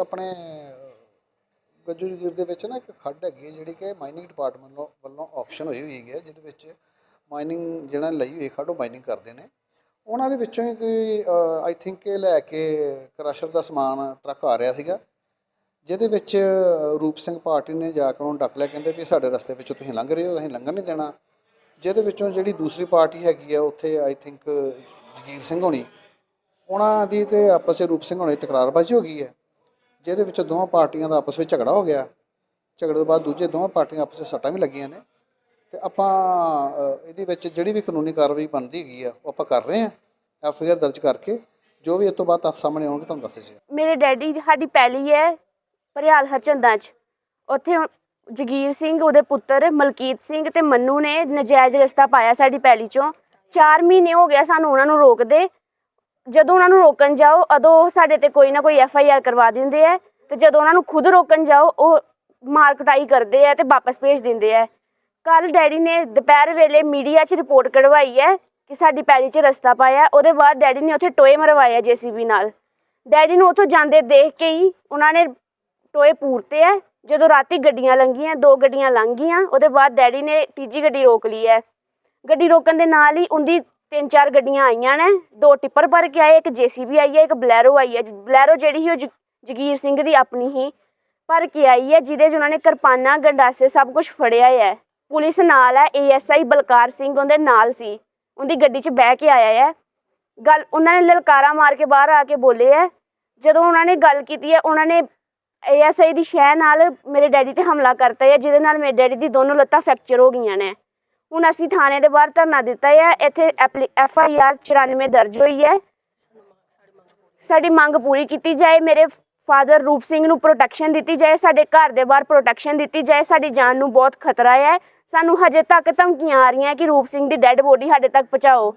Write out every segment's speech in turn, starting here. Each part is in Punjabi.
ਆਪਣੇ ਗੱਜੂ ਜਗੀਰ ਦੇ ਵਿੱਚ ਨਾ ਇੱਕ ਖੱਡ ਹੈਗੀ ਹੈ, ਜਿਹੜੀ ਕਿ ਮਾਈਨਿੰਗ ਡਿਪਾਰਟਮੈਂਟ ਵੱਲੋਂ ਵੱਲੋਂ ਆਕਸ਼ਨ ਹੋਈ ਹੋਈ ਹੈ, ਜਿਹਦੇ ਵਿੱਚ ਮਾਈਨਿੰਗ ਜਿਹੜਾ ਲਈ ਹੋਈ ਖੱਡ ਉਹ ਮਾਈਨਿੰਗ ਕਰਦੇ ਨੇ। ਉਹਨਾਂ ਦੇ ਵਿੱਚੋਂ ਹੀ ਕੋਈ ਆਈ ਥਿੰਕ ਇਹ ਲੈ ਕੇ ਕ੍ਰਸ਼ਰ ਦਾ ਸਮਾਨ ਟਰੱਕ ਆ ਰਿਹਾ ਸੀਗਾ, ਜਿਹਦੇ ਵਿੱਚ ਰੂਪ ਸਿੰਘ ਪਾਰਟੀ ਨੇ ਜਾ ਕੇ ਉਹਨੂੰ ਡੱਕ ਲਿਆ, ਕਹਿੰਦੇ ਵੀ ਸਾਡੇ ਰਸਤੇ ਵਿੱਚੋਂ ਤੁਸੀਂ ਲੰਘ ਰਹੇ ਹੋ, ਅਸੀਂ ਲੰਘਣ ਨਹੀਂ ਦੇਣਾ। ਜਿਹਦੇ ਵਿੱਚੋਂ ਜਿਹੜੀ ਦੂਸਰੀ ਪਾਰਟੀ ਹੈਗੀ ਆ ਉੱਥੇ ਆਈ ਥਿੰਕ ਜਗੀਰ ਸਿੰਘ ਹੋਣੀ, ਉਹਨਾਂ ਦੀ ਤੇ ਆਪਸ ਵਿੱਚ ਰੂਪ ਸਿੰਘ ਹੋਣੀ ਤਕਰਾਰਬਾਜ਼ੀ ਹੋ ਗਈ ਹੈ। ਜਿਹਦੇ ਵਿੱਚ ਦੋਵਾਂ ਪਾਰਟੀਆਂ ਦਾ ਆਪਸ ਵਿੱਚ ਝਗੜਾ ਹੋ ਗਿਆ। ਝਗੜੇ ਤੋਂ ਬਾਅਦ ਦੂਜੇ ਦੋਵਾਂ ਪਾਰਟੀਆਂ ਆਪਸ ਵਿੱਚ ਸੱਟਾਂ ਵੀ ਲੱਗੀਆਂ ਨੇ। ਤੇ ਆਪਾਂ ਇਹਦੇ ਵਿੱਚ ਜਿਹੜੀ ਵੀ ਕਾਨੂੰਨੀ ਕਾਰਵਾਈ ਬਣਦੀ ਹੈਗੀ ਆ, ਉਹ ਆਪਾਂ ਕਰ ਰਹੇ ਹਾਂ, ਐਫ ਆਈ ਆਰ ਦਰਜ ਕਰਕੇ। ਜੋ ਵੀ ਇਸ ਤੋਂ ਬਾਅਦ ਤੱਥ ਸਾਹਮਣੇ ਆਉਣਗੇ, ਤੁਹਾਨੂੰ ਦੱਸੇ ਸੀ ਮੇਰੇ ਡੈਡੀ ਦੀ ਸਾਡੀ ਪੈਲੀ ਹੈ ਭਰਿਆਲ ਹਰਚੰਦਾਂ ਚ। ਉੱਥੇ ਜਗੀਰ ਸਿੰਘ, ਉਹਦੇ ਪੁੱਤਰ ਮਲਕੀਤ ਸਿੰਘ ਤੇ ਮੰਨੂ ਨੇ ਨਜਾਇਜ਼ ਰਸਤਾ ਪਾਇਆ ਸਾਡੀ ਪੈਲੀ ਚੋਂ। 4 ਮਹੀਨੇ ਹੋ ਗਿਆ ਸਾਨੂੰ ਉਹਨਾਂ ਨੂੰ ਰੋਕਦੇ। ਜਦੋਂ ਉਹਨਾਂ ਨੂੰ ਰੋਕਣ ਜਾਓ ਅਦੋਂ ਉਹ ਸਾਡੇ ਤੇ ਕੋਈ ਨਾ ਕੋਈ ਐਫ ਆਈ ਆਰ ਕਰਵਾ ਦਿੰਦੇ ਆ ਤੇ ਜਦੋਂ ਉਹਨਾਂ ਨੂੰ ਖੁਦ ਰੋਕਣ ਜਾਓ, ਉਹ ਮਾਰ ਕਟਾਈ ਕਰਦੇ ਆ ਤੇ ਵਾਪਸ ਭੇਜ ਦਿੰਦੇ ਆ ਕੱਲ ਡੈਡੀ ਨੇ ਦੁਪਹਿਰ ਵੇਲੇ ਮੀਡੀਆ 'ਚ ਰਿਪੋਰਟ ਕਢਵਾਈ ਹੈ ਕਿ ਸਾਡੀ ਪੈਲੀ 'ਚ ਰਸਤਾ ਪਾਇਆ, ਉਹਦੇ ਬਾਅਦ ਡੈਡੀ ਨੇ ਉੱਥੇ ਟੋਏ ਮਰਵਾਇਆ ਜੀਸੀਬੀ ਨਾਲ। ਡੈਡੀ ਨੂੰ ਉੱਥੋਂ ਜਾਂਦੇ ਦੇਖ ਕੇ ਹੀ ਉਹਨਾਂ ਨੇ ਟੋਏ ਪੂਰਤੇ ਐ। ਜਦੋਂ ਰਾਤੀ ਗੱਡੀਆਂ ਲੰਘੀਆਂ, ਦੋ ਗੱਡੀਆਂ ਲੰਘ ਗਈਆਂ, ਉਹਦੇ ਬਾਅਦ ਡੈਡੀ ਨੇ ਤੀਜੀ ਗੱਡੀ ਰੋਕ ਲਈ ਹੈ ਗੱਡੀ ਰੋਕਣ ਦੇ ਨਾਲ ਹੀ ਉਹਦੀ ਤਿੰਨ ਚਾਰ ਗੱਡੀਆਂ ਆਈਆਂ ਨੇ, ਦੋ ਟਿੱਪਰ ਭਰ ਕੇ ਆਏ, ਇੱਕ ਜੀਸੀਬੀ ਆਈ ਹੈ, ਇੱਕ ਬਲੈਰੋ ਆਈ ਹੈ। ਬਲੈਰੋ ਜਿਹੜੀ ਸੀ ਉਹ ਜ- ਜਗੀਰ ਸਿੰਘ ਦੀ ਆਪਣੀ ਹੀ ਭਰ ਕੇ ਆਈ ਹੈ, ਜਿਹਦੇ 'ਚ ਉਹਨਾਂ ਨੇ ਕਿਰਪਾਨਾਂ, ਗੰਡਾਸੇ ਸਭ ਕੁਝ ਫੜਿਆ ਹੈ। ਪੁਲਿਸ ਨਾਲ ਹੈ ਏਐਸਆਈ ਬਲਕਾਰ ਸਿੰਘ ਉਹਦੇ ਨਾਲ ਸੀ। ਉਹਦੀ ਗੱਡੀ 'ਚ ਬਹਿ ਕੇ ਆਇਆ ਹੈ। ਗੱਲ, ਉਹਨਾਂ ਨੇ ਲਲਕਾਰਾ ਮਾਰ ਕੇ ਬਾਹਰ ਆ ਕੇ ਬੋਲੇ ਹੈ। ਜਦੋਂ ਉਹਨਾਂ ਨੇ ਗੱਲ ਕੀਤੀ ਹੈ, ਉਹਨਾਂ ਨੇ ਏਐਸਆਈ ਦੀ ਸ਼ਹਿ ਨਾਲ ਮੇਰੇ ਡੈਡੀ ਤੇ ਹਮਲਾ ਕਰਤਾ ਹੈ, ਜਿਹਦੇ ਨਾਲ ਮੇਰੇ ਡੈਡੀ ਦੀ ਦੋਨੋਂ ਲੱਤਾਂ ਫ੍ਰੈਕਚਰ ਹੋ ਗਈਆਂ ਨੇ। ਹੁਣ ਅਸੀਂ ਥਾਣੇ ਦੇ ਬਾਹਰ ਧਰਨਾ ਦਿੱਤਾ ਹੈ। ਇੱਥੇ ਐਫ ਆਈ ਆਰ 94 ਦਰਜ ਹੋਈ ਹੈ। ਸਾਡੀ ਮੰਗ ਪੂਰੀ ਕੀਤੀ ਜਾਏ। ਮੇਰੇ ਫਾਦਰ ਰੂਪ ਸਿੰਘ ਨੂੰ ਪ੍ਰੋਟੈਕਸ਼ਨ ਦਿੱਤੀ ਜਾਏ। ਸਾਡੇ ਘਰ ਦੇ ਬਾਹਰ ਪ੍ਰੋਟੈਕਸ਼ਨ ਦਿੱਤੀ ਜਾਏ। ਸਾਡੀ ਜਾਨ ਨੂੰ ਬਹੁਤ ਖਤਰਾ ਹੈ। ਸਾਨੂੰ ਹਜੇ ਤੱਕ ਧਮਕੀਆਂ ਆ ਰਹੀਆਂ ਕਿ ਰੂਪ ਸਿੰਘ ਦੀ ਡੈੱਡ ਬੋਡੀ ਸਾਡੇ ਤੱਕ ਪਹੁੰਚਾਓ।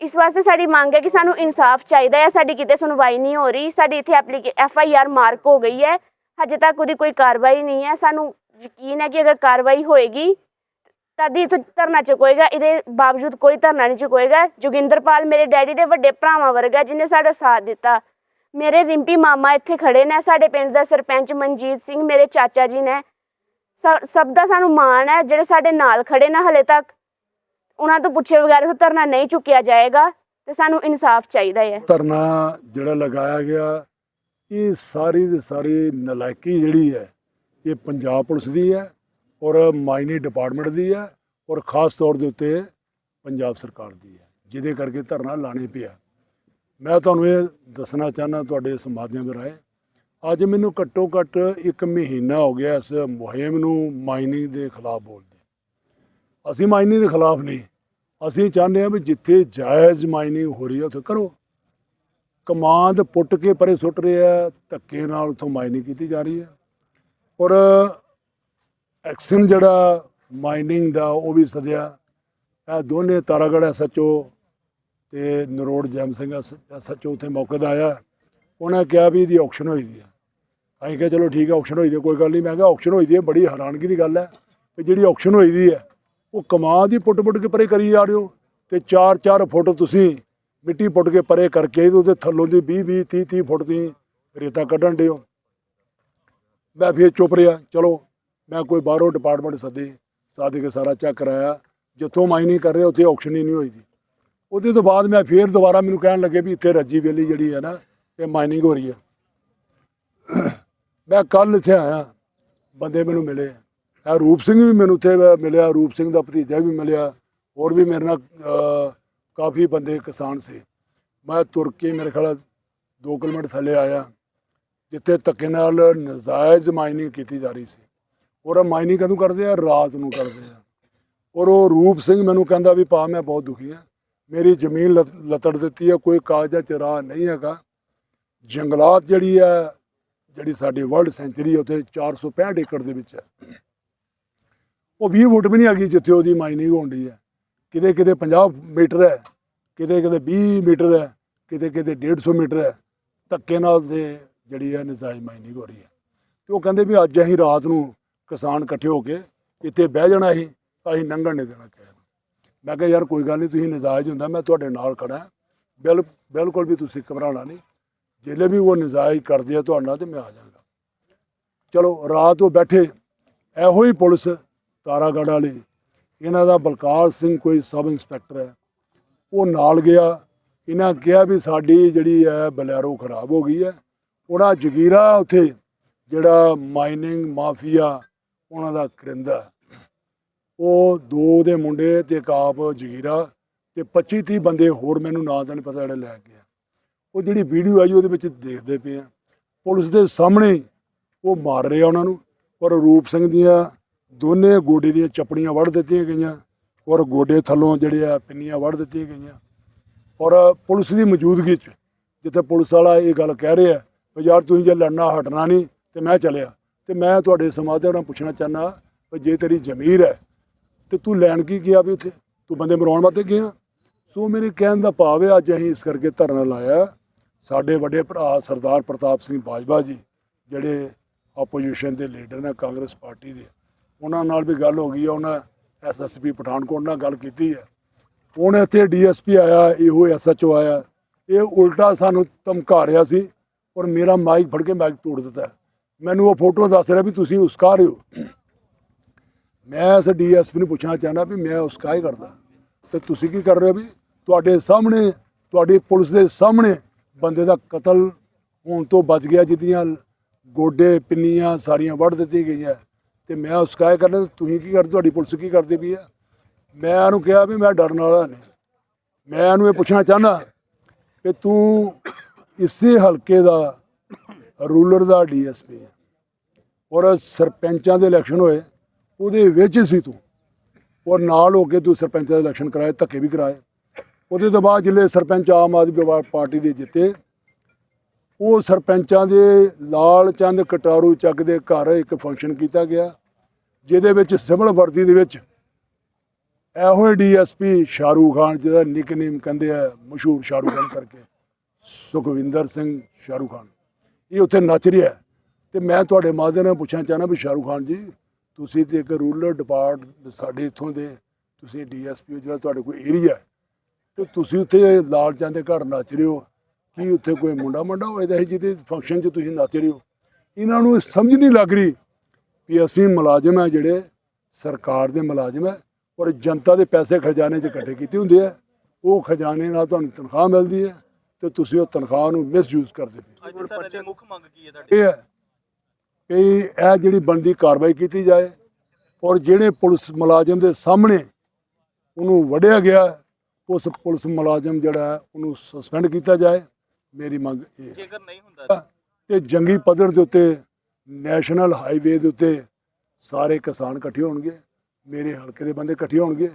ਇਸ ਵਾਸਤੇ ਸਾਡੀ ਮੰਗ ਹੈ ਕਿ ਸਾਨੂੰ ਇਨਸਾਫ ਚਾਹੀਦਾ ਹੈ। ਸਾਡੀ ਕਿਤੇ ਸੁਣਵਾਈ ਨਹੀਂ ਹੋ ਰਹੀ। ਸਾਡੀ ਇੱਥੇ ਐਪਲੀਕੇ ਐਫ ਆਈ ਆਰ ਮਾਰਕ ਹੋ ਗਈ ਹੈ। ਹਜੇ ਤੱਕ ਉਹਦੀ ਕੋਈ ਕਾਰਵਾਈ ਨਹੀਂ ਹੈ। ਸਾਨੂੰ ਯਕੀਨ ਹੈ ਕਿ ਅਗਰ ਕਾਰਵਾਈ ਹੋਏਗੀ ਤਦ ਹੀ ਧਰਨਾ ਚੁਕੋਏਗਾ ਇਹਦੇ ਬਾਵਜੂਦ ਕੋਈ ਧਰਨਾ ਨਹੀਂ ਚੁਕੋਏਗਾ ਜੋਗਿੰਦਰਪਾਲ ਮੇਰੇ ਡੈਡੀ ਦੇ ਵੱਡੇ ਭਰਾਵਾਂ ਵਰਗਾ, ਜਿਹਨੇ ਸਾਡਾ ਸਾਥ ਦਿੱਤਾ। ਮੇਰੇ ਰਿੰਪੀ ਮਾਮਾ ਇੱਥੇ ਖੜੇ ਨੇ, ਸਾਡੇ ਪਿੰਡ ਦਾ ਸਰਪੰਚ ਮਨਜੀਤ ਸਿੰਘ, ਮੇਰੇ ਚਾਚਾ ਜੀ ਨੇ। ਸਭ ਦਾ ਸਾਨੂੰ ਮਾਣ ਹੈ, ਜਿਹੜੇ ਸਾਡੇ ਨਾਲ ਖੜੇ ਨੇ ਹਲੇ ਤੱਕ। ਉਹਨਾਂ ਤੋਂ ਪੁੱਛੇ ਬਗੈਰ ਉਹ ਧਰਨਾ ਨਹੀਂ ਚੁੱਕਿਆ ਜਾਏਗਾ, ਤੇ ਸਾਨੂੰ ਇਨਸਾਫ ਚਾਹੀਦਾ ਹੈ। ਧਰਨਾ ਜਿਹੜਾ ਲਗਾਇਆ ਗਿਆ, ਇਹ ਸਾਰੀ ਦੀ ਸਾਰੀ ਨਲਾਇਕੀ ਜਿਹੜੀ ਹੈ, ਇਹ ਪੰਜਾਬ ਪੁਲਿਸ ਦੀ ਹੈ। ਔਰ ਮਾਈਨਿੰਗ ਡਿਪਾਰਟਮੈਂਟ ਦੀ ਹੈ ਔਰ ਖਾਸ ਤੌਰ ਦੇ ਉੱਤੇ ਪੰਜਾਬ ਸਰਕਾਰ ਦੀ ਹੈ, ਜਿਹਦੇ ਕਰਕੇ ਧਰਨਾ ਲਾਣੇ ਪਿਆ। ਮੈਂ ਤੁਹਾਨੂੰ ਇਹ ਦੱਸਣਾ ਚਾਹਨਾ ਤੁਹਾਡੇ ਇਸ ਦੇ ਰਾਏ। ਅੱਜ ਮੈਨੂੰ ਘੱਟੋ ਘੱਟ ਇੱਕ ਮਹੀਨਾ ਹੋ ਗਿਆ ਇਸ ਮੁਹਿੰਮ ਨੂੰ ਮਾਈਨਿੰਗ ਦੇ ਖਿਲਾਫ ਬੋਲਦੇ ਅਸੀਂ ਮਾਈਨਿੰਗ ਦੇ ਖਿਲਾਫ ਨਹੀਂ, ਅਸੀਂ ਚਾਹੁੰਦੇ ਹਾਂ ਵੀ ਜਿੱਥੇ ਜਾਇਜ਼ ਮਾਈਨਿੰਗ ਹੋ ਰਹੀ ਹੈ, ਉੱਥੇ ਕਰੋ। ਕਮਾਂਦ ਪੁੱਟ ਕੇ ਪਰੇ ਸੁੱਟ ਰਿਹਾ ਧੱਕੇ ਨਾਲ ਉੱਥੋਂ ਮਾਈਨਿੰਗ ਕੀਤੀ ਜਾ ਰਹੀ ਹੈ। ਔਰ ਐਕਸ਼ਨ ਜਿਹੜਾ ਮਾਈਨਿੰਗ ਦਾ ਉਹ ਵੀ ਸਦਿਆ। ਇਹ ਦੋਨੇ ਤਾਰਾਗੜ੍ਹ ਐਸਐਚਓ ਤੇ ਨਰੋੜ ਜੈਮ ਸਿੰਘ ਐਸਐਚਓ ਉੱਥੇ ਮੌਕੇ ਦਾ ਆਇਆ। ਉਹਨਾਂ ਕਿਹਾ ਵੀ ਇਹਦੀ ਆਕਸ਼ਨ ਹੋਈ ਦੀ ਹੈ ਅਸੀਂ ਕਿਹਾ ਚਲੋ ਠੀਕ ਹੈ ਆਕਸ਼ਨ ਹੋਈ ਦੀ ਕੋਈ ਗੱਲ ਨਹੀਂ। ਮੈਂ ਕਿਹਾ ਆਕਸ਼ਨ ਹੋਈ ਦੀ ਹੈ ਬੜੀ ਹੈਰਾਨਗੀ ਦੀ ਗੱਲ ਹੈ ਕਿ ਜਿਹੜੀ ਆਕਸ਼ਨ ਹੋਈ ਦੀ ਹੈ ਉਹ ਕਮਾਂ ਦੀ ਪੁੱਟ-ਪੁੱਟ ਕੇ ਪਰੇ ਕਰੀ ਜਾ ਰਹੇ ਹੋ ਤੇ 4-4 ਫੁੱਟ ਤੁਸੀਂ ਮਿੱਟੀ ਪੁੱਟ ਕੇ ਪਰੇ ਕਰਕੇ ਇਹਦੇ ਉਹਦੇ ਥੱਲੋਂ ਦੀ 20-20 30-30 ਫੁੱਟ ਦੀ ਰੇਤਾ ਕੱਢਣ ਦਿਓ ਮੈਂ ਫਿਰ ਚੁੱਪ ਰਿਹਾ, ਚਲੋ ਮੈਂ ਕੋਈ ਬਾਹਰੋਂ ਡਿਪਾਰਟਮੈਂਟ ਸੱਦੀ ਸਾਦੇ ਕੇ ਸਾਰਾ ਚੈੱਕ ਕਰਾਇਆ। ਜਿੱਥੋਂ ਮਾਈਨਿੰਗ ਕਰ ਰਹੇ, ਉੱਥੇ ਆਕਸ਼ਨ ਹੀ ਨਹੀਂ ਹੋਈ ਦੀ ਉਹਦੇ ਤੋਂ ਬਾਅਦ ਮੈਂ ਫੇਰ ਦੁਬਾਰਾ ਮੈਨੂੰ ਕਹਿਣ ਲੱਗੇ ਵੀ ਇੱਥੇ ਰੱਜੀ ਵੇਲੀ ਜਿਹੜੀ ਹੈ ਨਾ, ਇਹ ਮਾਈਨਿੰਗ ਹੋ ਰਹੀ ਹੈ। ਮੈਂ ਕੱਲ ਇੱਥੇ ਆਇਆ, ਬੰਦੇ ਮੈਨੂੰ ਮਿਲੇ। ਇਹ ਰੂਪ ਸਿੰਘ ਵੀ ਮੈਨੂੰ ਉੱਥੇ ਮਿਲਿਆ, ਰੂਪ ਸਿੰਘ ਦਾ ਭਤੀਜਾ ਵੀ ਮਿਲਿਆ। ਹੋਰ ਵੀ ਮੇਰੇ ਨਾਲ ਕਾਫੀ ਬੰਦੇ ਕਿਸਾਨ ਸੀ। ਮੈਂ ਤੁਰ ਕੇ ਮੇਰੇ ਖਿਆਲ 2 ਕਿਲੋਮੀਟਰ ਥੱਲੇ ਆਇਆ, ਜਿੱਥੇ ਧੱਕੇ ਨਾਲ ਨਜਾਇਜ਼ ਮਾਈਨਿੰਗ ਕੀਤੀ ਜਾ ਰਹੀ ਸੀ। ਔਰ ਇਹ ਮਾਈਨਿੰਗ ਕਦੋਂ ਕਰਦੇ ਆ? ਰਾਤ ਨੂੰ ਕਰਦੇ ਆ। ਔਰ ਉਹ ਰੂਪ ਸਿੰਘ ਮੈਨੂੰ ਕਹਿੰਦਾ ਵੀ ਪਾ, ਮੈਂ ਬਹੁਤ ਦੁਖੀ ਹਾਂ ਮੇਰੀ ਜ਼ਮੀਨ ਲਤ- ਲੱਤੜ ਦਿੱਤੀ ਹੈ ਕੋਈ ਕਾਗਜ਼ਾਂ ਚ ਰਾਹ ਨਹੀਂ ਹੈਗਾ। ਜੰਗਲਾਤ ਜਿਹੜੀ ਹੈ ਜਿਹੜੀ ਸਾਡੀ ਵਰਲਡ ਸੈਂਚੁਰੀ ਉੱਥੇ 465 ਏਕੜ ਦੇ ਵਿੱਚ ਹੈ ਉਹ 20 ਫੁੱਟ ਵੀ ਨਹੀਂ ਹੈਗੀ ਜਿੱਥੇ ਉਹਦੀ ਮਾਈਨਿੰਗ ਹੁੰਦੀ ਹੈ ਕਿਤੇ ਕਿਤੇ 50 ਮੀਟਰ ਹੈ, ਕਿਤੇ ਕਿਤੇ 20 ਮੀਟਰ ਹੈ, ਕਿਤੇ ਕਿਤੇ 150 ਮੀਟਰ ਹੈ। ਧੱਕੇ ਨਾਲ ਦੇ ਜਿਹੜੀ ਹੈ ਨਜਾਇਜ਼ ਮਾਈਨਿੰਗ ਹੋ ਰਹੀ ਹੈ ਤੇ ਉਹ ਕਹਿੰਦੇ ਵੀ ਅੱਜ ਅਸੀਂ ਰਾਤ ਨੂੰ ਕਿਸਾਨ ਇਕੱਠੇ ਹੋ ਕੇ ਇੱਥੇ ਬਹਿ ਜਾਣਾ ਅਸੀਂ ਅਸੀਂ ਲੰਘਣ ਨਹੀਂ ਦੇਣਾ ਕਿਸੇ ਨੂੰ। ਮੈਂ ਕਿਹਾ, ਯਾਰ, ਕੋਈ ਗੱਲ ਨਹੀਂ, ਤੁਸੀਂ ਨਜਾਇਜ਼ ਹੁੰਦਾ, ਮੈਂ ਤੁਹਾਡੇ ਨਾਲ ਖੜਾ ਬਿਲ, ਬਿਲਕੁਲ ਵੀ ਤੁਸੀਂ ਘਬਰਾਉਣਾ ਨਹੀਂ। ਜਿਹੜੇ ਵੀ ਉਹ ਨਜਾਇਜ਼ ਕਰਦੇ ਆ ਤੁਹਾਡੇ ਨਾਲ ਤੇ ਮੈਂ ਆ ਜਾਵਾਂਗਾ। ਚਲੋ, ਰਾਤ ਉਹ ਬੈਠੇ, ਇਹੋ ਹੀ ਪੁਲਿਸ ਤਾਰਾਗੜ੍ਹ ਵਾਲੀ। ਇਹਨਾਂ ਦਾ ਬਲਕਾਰ ਸਿੰਘ ਕੋਈ ਸਬ ਇੰਸਪੈਕਟਰ ਹੈ। ਉਹ ਨਾਲ ਗਿਆ। ਇਹਨਾਂ ਕਿਹਾ ਵੀ ਸਾਡੀ ਜਿਹੜੀ ਹੈ, ਬਲੈਰੋ ਖਰਾਬ ਹੋ ਗਈ ਹੈ। ਉਹਨਾਂ ਜਗੀਰਾ ਉੱਥੇ, ਜਿਹੜਾ ਮਾਈਨਿੰਗ ਮਾਫੀਆ ਉਹਨਾਂ ਦਾ ਕਰਿੰਦਾ ਉਹ ਦੋ ਦੇ ਮੁੰਡੇ ਤੇ ਇੱਕ ਆਪ ਜਗੀਰਾ ਤੇ 25 30 ਬੰਦੇ ਹੋਰ ਮੈਨੂੰ ਨਾਂ ਦਾ ਨਹੀਂ ਪਤਾ ਜਿਹੜੇ ਲੈ ਕੇ ਆ। ਉਹ ਜਿਹੜੀ ਵੀਡੀਓ ਆਈ ਉਹਦੇ ਵਿੱਚ ਦੇਖਦੇ ਪਏ ਆ। ਪੁਲਿਸ ਦੇ ਸਾਹਮਣੇ ਉਹ ਮਾਰ ਰਿਹਾ ਉਹਨਾਂ ਨੂੰ ਔਰ ਰੂਪ ਸਿੰਘ ਦੀਆਂ ਦੋਨੇ ਗੋਡੇ ਦੀਆਂ ਚੱਪੜੀਆਂ ਵੜ ਦਿੱਤੀਆਂ ਗਈਆਂ ਔਰ ਗੋਡੇ ਥੱਲੋਂ ਜਿਹੜੇ ਆ ਪਿੰਨੀਆਂ ਵੜ ਦਿੱਤੀਆਂ ਗਈਆਂ। ਔਰ ਪੁਲਿਸ ਦੀ ਮੌਜੂਦਗੀ 'ਚ ਜਿੱਥੇ ਪੁਲਿਸ ਵਾਲਾ ਇਹ ਗੱਲ ਕਹਿ ਰਿਹਾ ਵੀ ਯਾਰ ਤੁਸੀਂ ਜੇ ਲੜਨਾ ਹਟਣਾ ਨਹੀਂ ਤੇ ਮੈਂ ਚਲਿਆ। ਤੇ ਮੈਂ ਤੁਹਾਡੇ ਸਮਾਜ ਨਾਲ ਪੁੱਛਣਾ ਚਾਹਨਾ ਵੀ ਜੇ ਤੇਰੀ ਜ਼ਮੀਰ ਹੈ ਤੇ ਤੂੰ ਲੈਣ ਕੀ ਗਿਆ ਵੀ ਉੱਥੇ? ਤੂੰ ਬੰਦੇ ਮਰਾਉਣ ਵਾਸਤੇ ਗਿਆ? ਸੋ ਮੇਰੇ ਕਹਿਣ ਦਾ ਭਾਵ ਹੈ ਅੱਜ ਅਸੀਂ ਇਸ ਕਰਕੇ ਧਰਨਾ ਲਾਇਆ। ਸਾਡੇ ਵੱਡੇ ਭਰਾ ਸਰਦਾਰ ਪ੍ਰਤਾਪ ਸਿੰਘ ਬਾਜਵਾ ਜੀ, ਜਿਹੜੇ ਆਪੋਜੀਸ਼ਨ ਦੇ ਲੀਡਰ ਨੇ ਕਾਂਗਰਸ ਪਾਰਟੀ ਦੇ, ਉਹਨਾਂ ਨਾਲ ਵੀ ਗੱਲ ਹੋ ਗਈ ਹੈ, ਉਹਨਾਂ ਐਸਐਸਪੀ ਪਠਾਨਕੋਟ ਨਾਲ ਗੱਲ ਕੀਤੀ ਹੈ। ਹੁਣ ਇੱਥੇ ਡੀਐਸਪੀ ਆਇਆ, ਇਹੋ ਐਸਐਚਓ ਆਇਆ, ਇਹ ਉਲਟਾ ਸਾਨੂੰ ਧਮਕਾ ਰਿਹਾ ਸੀ ਔਰ ਮੇਰਾ ਮਾਈਕ ਫੜ ਕੇ ਮਾਈਕ ਤੋੜ ਦਿੱਤਾ। ਮੈਨੂੰ ਉਹ ਫੋਟੋ ਦੱਸ ਰਿਹਾ ਵੀ ਤੁਸੀਂ ਉਸਕਾ ਰਹੇ ਹੋ। ਮੈਂ ਇਸ ਡੀਐਸਪੀ ਨੂੰ ਪੁੱਛਣਾ ਚਾਹੁੰਦਾ ਵੀ ਮੈਂ ਉਸਕਾ ਹੀ ਕਰਦਾ। ਤੇ ਤੁਸੀਂ ਕੀ ਕਰ ਰਹੇ ਹੋ ਵੀ ਤੁਹਾਡੇ ਸਾਹਮਣੇ, ਤੁਹਾਡੀ ਪੁਲਿਸ ਦੇ ਸਾਹਮਣੇ ਬੰਦੇ ਦਾ ਕਤਲ ਹੋਣ ਤੋਂ ਬਚ ਗਿਆ, ਜਿਹਦੀਆਂ ਗੋਡੇ, ਪਿੰਨੀਆਂ ਸਾਰੀਆਂ ਵੱਢ ਦਿੱਤੀਆਂ ਗਈਆਂ। ਤੇ ਮੈਂ ਉਸਕਾ ਹੀ ਕਰਨਾ ਤੁਸੀਂ ਕੀ ਕਰਦੇ, ਤੁਹਾਡੀ ਪੁਲਿਸ ਕੀ ਕਰਦੀ ਪਈ ਆ ਮੈਂ ਉਹਨੂੰ ਕਿਹਾ ਵੀ ਮੈਂ ਡਰਨ ਵਾਲਾ ਨਹੀਂ। ਮੈਂ ਉਹਨੂੰ ਇਹ ਪੁੱਛਣਾ ਚਾਹੁੰਦਾ ਕਿ ਤੂੰ ਇਸੇ ਹਲਕੇ ਦਾ ਰੂਲਰ ਦਾ ਡੀਐਸਪੀ ਹੈ। ਔਰ ਸਰਪੰਚਾਂ ਦੇ ਇਲੈਕਸ਼ਨ ਹੋਏ, ਉਹਦੇ ਵਿੱਚ ਸੀ ਤੂੰ। ਔਰ ਨਾਲ ਹੋ ਕੇ ਤੂੰ ਸਰਪੰਚਾਂ ਦੇ ਇਲੈਕਸ਼ਨ ਕਰਾਏ, ਧੱਕੇ ਵੀ ਕਰਾਏ। ਉਹਦੇ ਤੋਂ ਬਾਅਦ ਜਿਹੜੇ ਸਰਪੰਚ ਆਮ ਆਦਮੀ ਪਾਰਟੀ ਦੇ ਜਿੱਤੇ, ਉਹ ਸਰਪੰਚਾਂ ਦੇ ਲਾਲ ਚੰਦ ਕਟਾਰੂ ਚੱਕ ਦੇ ਘਰ ਇੱਕ ਫੰਕਸ਼ਨ ਕੀਤਾ ਗਿਆ, ਜਿਹਦੇ ਵਿੱਚ ਸਿਵਲ ਵਰਦੀ ਦੇ ਵਿੱਚ ਇਹੋ ਹੀ ਡੀਐਸਪੀ ਸ਼ਾਹਰੂਖ ਖਾਨ, ਜਿਹਦਾ ਨਿਕਨੇਮ ਕਹਿੰਦੇ ਆ ਮਸ਼ਹੂਰ ਸ਼ਾਹਰੂਖ ਖਾਨ ਕਰਕੇ, ਸੁਖਵਿੰਦਰ ਸਿੰਘ ਸ਼ਾਹਰੂਖ ਖਾਨ। ਇਹ ਉੱਥੇ ਨੱਚ ਰਿਹਾ। ਤੇ ਮੈਂ ਤੁਹਾਡੇ ਮਾਧਿਅਮ ਨਾਲ ਪੁੱਛਣਾ ਚਾਹਨਾ ਵੀ ਸ਼ਾਹਰੂਖ ਖਾਨ ਜੀ ਤੁਸੀਂ ਤੇ ਇੱਕ ਰੂਰਲ ਡਿਪਾਰਟ ਸਾਡੇ ਇੱਥੋਂ ਦੇ ਤੁਸੀਂ ਡੀਐਸਪੀ ਜਿਹੜਾ ਤੁਹਾਡੇ ਕੋਈ ਏਰੀਆ ਹੈ ਤੇ ਤੁਸੀਂ ਉੱਥੇ ਲਾਲ ਚੰਦ ਦੇ ਘਰ ਨੱਚ ਰਹੇ ਹੋ। ਕੀ ਉੱਥੇ ਕੋਈ ਮੁੰਡਾ ਮੰਡਾ ਹੋਇਆ ਦਾ ਹੈ ਜਿਹਦੇ ਫੰਕਸ਼ਨ 'ਚ ਤੁਸੀਂ ਨੱਚ ਰਹੇ ਹੋ? ਇਹਨਾਂ ਨੂੰ ਸਮਝ ਨਹੀਂ ਲੱਗ ਰਹੀ ਵੀ ਅਸੀਂ ਮੁਲਾਜ਼ਮ ਹੈ ਜਿਹੜੇ ਸਰਕਾਰ ਦੇ ਮੁਲਾਜ਼ਮ ਹੈ ਔਰ ਜਨਤਾ ਦੇ ਪੈਸੇ ਖਜ਼ਾਨੇ 'ਚ ਇਕੱਠੇ ਕੀਤੇ ਹੁੰਦੇ ਆ। ਉਹ ਖਜ਼ਾਨੇ ਨਾਲ ਤੁਹਾਨੂੰ ਤਨਖਾਹ ਮਿਲਦੀ ਹੈ ਤੇ ਤੁਸੀਂ ਉਹ ਤਨਖਾਹ ਨੂੰ ਮਿਸਯੂਜ਼ ਕਰਦੇ ਪਏ ਅੱਜ ਦੀ ਮੁੱਖ ਮੰਗ ਕੀ ਹੈ ਤੁਹਾਡੀ? ਇਹ ਹੈ ਕਿ ਇਹ ਜਿਹੜੀ ਬਣਦੀ ਕਾਰਵਾਈ ਕੀਤੀ ਜਾਏ ਔਰ ਜਿਹੜੇ ਪੁਲਿਸ ਮੁਲਾਜ਼ਮ ਦੇ ਸਾਹਮਣੇ ਉਹਨੂੰ ਵੜਿਆ ਗਿਆ ਉਸ ਪੁਲਿਸ ਮੁਲਾਜ਼ਮ ਜਿਹੜਾ ਉਹਨੂੰ ਸਸਪੈਂਡ ਕੀਤਾ ਜਾਏ। ਮੇਰੀ ਮੰਗ ਇਹ ਜੇਕਰ ਨਹੀਂ ਹੁੰਦਾ ਤੇ? ਜੰਗੀ ਪੱਧਰ ਦੇ ਉੱਤੇ ਨੈਸ਼ਨਲ ਹਾਈਵੇ ਦੇ ਉੱਤੇ ਸਾਰੇ ਕਿਸਾਨ ਇਕੱਠੇ ਹੋਣਗੇ ਮੇਰੇ ਹਲਕੇ ਦੇ ਬੰਦੇ ਇਕੱਠੇ ਹੋਣਗੇ।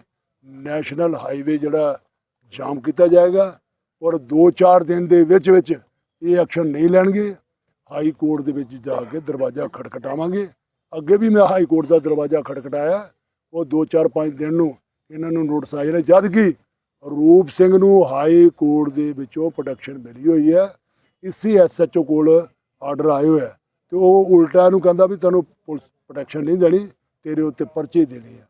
ਨੈਸ਼ਨਲ ਹਾਈਵੇ ਜਿਹੜਾ ਜਾਮ ਕੀਤਾ ਜਾਏਗਾ ਔਰ 2-4 ਦਿਨ ਦੇ ਵਿੱਚ ਵਿੱਚ ਇਹ ਐਕਸ਼ਨ ਨਹੀਂ ਲੈਣਗੇ। ਹਾਈ ਕੋਰਟ ਦੇ ਵਿੱਚ ਜਾ ਕੇ ਦਰਵਾਜ਼ਾ ਖੜਖਟਾਵਾਂਗੇ ਅੱਗੇ ਵੀ ਮੈਂ ਹਾਈ ਕੋਰਟ ਦਾ ਦਰਵਾਜ਼ਾ ਖੜਖਟਾਇਆ ਉਹ 2-4-5 ਦਿਨ ਨੂੰ ਇਹਨਾਂ ਨੂੰ ਨੋਟਿਸ ਆਏ ਨੇ। ਜਦ ਕਿ ਰੂਪ ਸਿੰਘ ਨੂੰ ਹਾਈ ਕੋਰਟ ਦੇ ਵਿੱਚੋਂ ਪ੍ਰੋਟੈਕਸ਼ਨ ਮਿਲੀ ਹੋਈ ਹੈ। ਇਸੇ ਐਸਐਚਓ ਕੋਲ ਆਰਡਰ ਆਏ ਹੋਇਆ ਤੇ ਉਹ ਉਲਟਾ ਨੂੰ ਕਹਿੰਦਾ ਵੀ ਤੈਨੂੰ ਪੁਲਿਸ ਪ੍ਰੋਟੈਕਸ਼ਨ ਨਹੀਂ ਦੇਣੀ, ਤੇਰੇ ਉੱਤੇ ਪਰਚੇ ਦੇਣੇ ਆ।